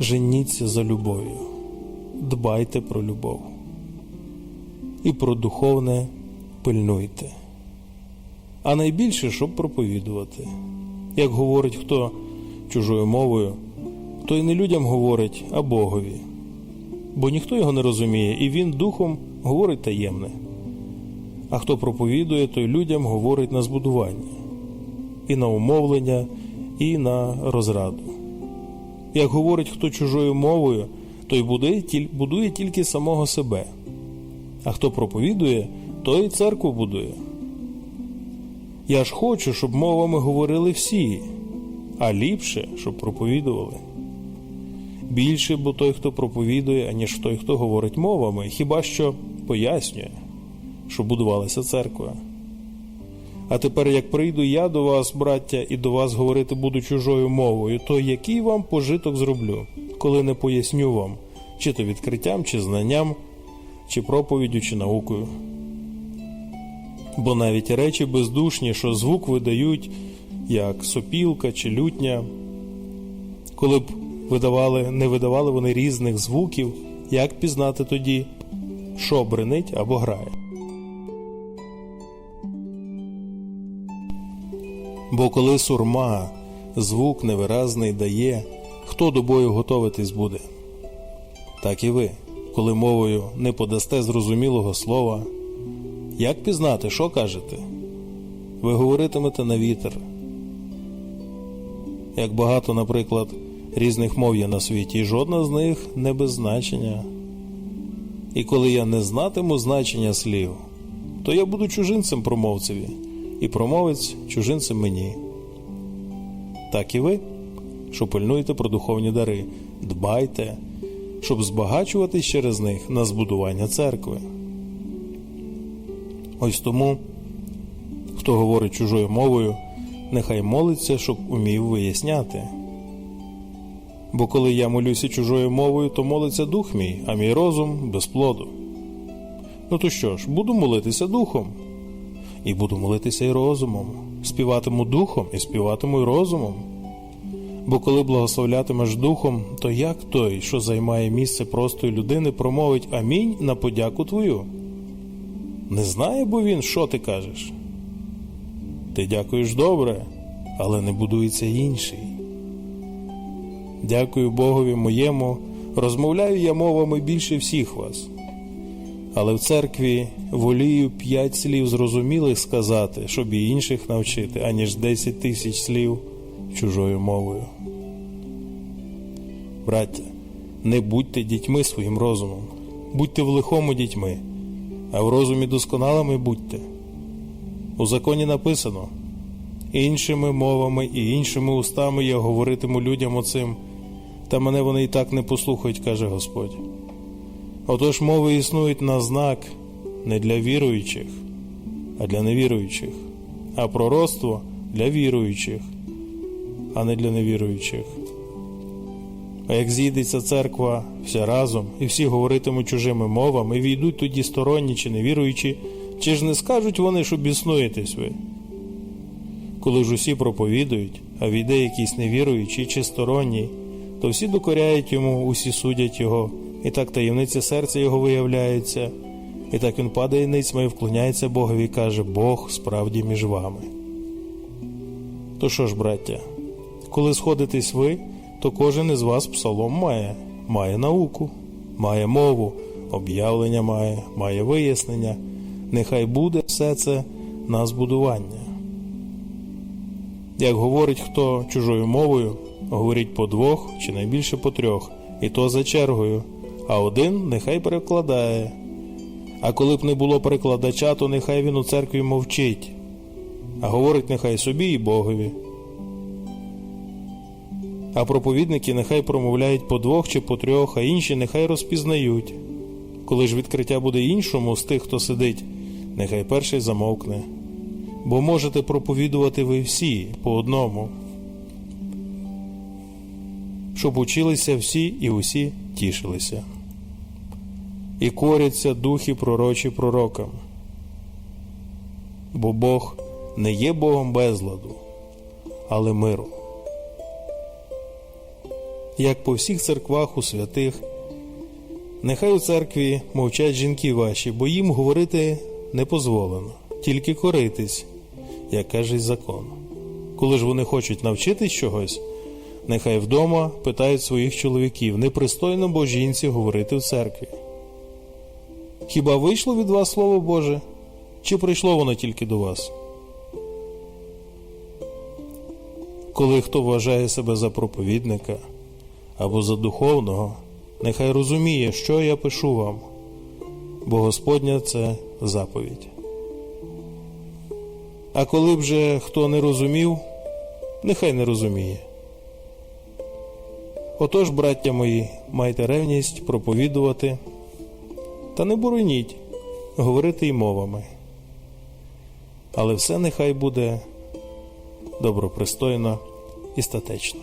женіться за любов'ю, дбайте про любов. І про духовне пильнуйте. А найбільше, щоб проповідувати. Як говорить хто чужою мовою, той не людям говорить, а Богові. Бо ніхто його не розуміє, і він духом говорить таємне. А хто проповідує, той людям говорить на збудування, і на умовлення, і на розраду. Як говорить хто чужою мовою, той будує, будує тільки самого себе, а хто проповідує, той церкву будує. Я ж хочу, щоб мовами говорили всі, а ліпше, щоб проповідували. Більше, бо той, хто проповідує, аніж той, хто говорить мовами, хіба що пояснює, що будувалася церква. А тепер, як прийду я до вас, браття, і до вас говорити буду чужою мовою, то який вам пожиток зроблю, коли не поясню вам, чи то відкриттям, чи знанням, чи проповіддю, чи наукою. Бо навіть речі бездушні, що звук видають, як сопілка чи лютня, коли б видавали, не видавали вони різних звуків, як пізнати тоді, що бренить або грає. Бо коли сурма звук невиразний дає, хто до бою готовитись буде? Так і ви, коли мовою не подасте зрозумілого слова, як пізнати, що кажете? Ви говоритимете на вітер. Як багато, наприклад, різних мов є на світі, і жодна з них не без значення. І коли я не знатиму значення слів, то я буду чужинцем промовцеві, і промовець чужинцем мені. Так і ви, що пильнуєте про духовні дари, дбайте, щоб збагачуватись через них на збудування церкви. Ось тому, хто говорить чужою мовою, нехай молиться, щоб умів виясняти. Бо коли я молюся чужою мовою, то молиться дух мій, а мій розум без плоду. Ну то що ж, буду молитися духом, і буду молитися й розумом, співатиму духом і співатиму й розумом. Бо коли благословлятимеш духом, то як той, що займає місце простої людини, промовить амінь на подяку твою? Не знає, бо він, що ти кажеш. Ти дякуєш добре, але не будується інший. Дякую Богові моєму, розмовляю я мовами більше всіх вас. Але в церкві волію п'ять слів зрозумілих сказати, щоб і інших навчити, аніж десять тисяч слів чужою мовою. Браття, не будьте дітьми своїм розумом, будьте в лихому дітьми, а в розумі досконалими будьте. У законі написано іншими мовами і іншими устами я говоритиму людям оцим, та мене вони і так не послухають, каже Господь. Отож мови існують на знак не для віруючих, а для невіруючих, а пророцтво для віруючих, а не для невіруючих. А як зійдеться церква вся разом, і всі говоритимуть чужими мовами, і війдуть тоді сторонні чи невіруючі, чи ж не скажуть вони, що біснуєтесь ви? Коли ж усі проповідують, а війде якийсь невіруючий чи сторонній, то всі докоряють йому, усі судять його, і так таємниця серця його виявляється, і так він падає ницьма і вклоняється Богові і каже: Бог справді між вами. То що ж, браття, коли сходитесь ви, то кожен із вас псалом має, має науку, має мову, об'явлення має, має вияснення. Нехай буде все це на збудування. Як говорить хто чужою мовою, говоріть по двох чи найбільше по трьох, і то за чергою, а один нехай перекладає. А коли б не було перекладача, то нехай він у церкві мовчить, а говорить нехай собі і Богові. А проповідники нехай промовляють по двох чи по трьох, а інші нехай розпізнають. Коли ж відкриття буде іншому з тих, хто сидить, нехай перший замовкне. Бо можете проповідувати ви всі по одному, щоб училися всі і усі тішилися. І коряться духи пророчі пророкам. Бо Бог не є Богом безладу, але миру. як по всіх церквах у святих. Нехай у церкві мовчать жінки ваші, бо їм говорити не дозволено, тільки коритись, як каже закон. Коли ж вони хочуть навчитись чогось, нехай вдома питають своїх чоловіків, непристойно бо жінці говорити в церкві. Хіба вийшло від вас Слово Боже, чи прийшло воно тільки до вас? Коли хто вважає себе за проповідника або за духовного, нехай розуміє, що я пишу вам, бо Господня це заповідь. А коли б же хто не розумів, нехай не розуміє. Отож, браття мої, майте ревність проповідувати, та не буроніть, говорити й мовами. Але все нехай буде добропристойно і статечно.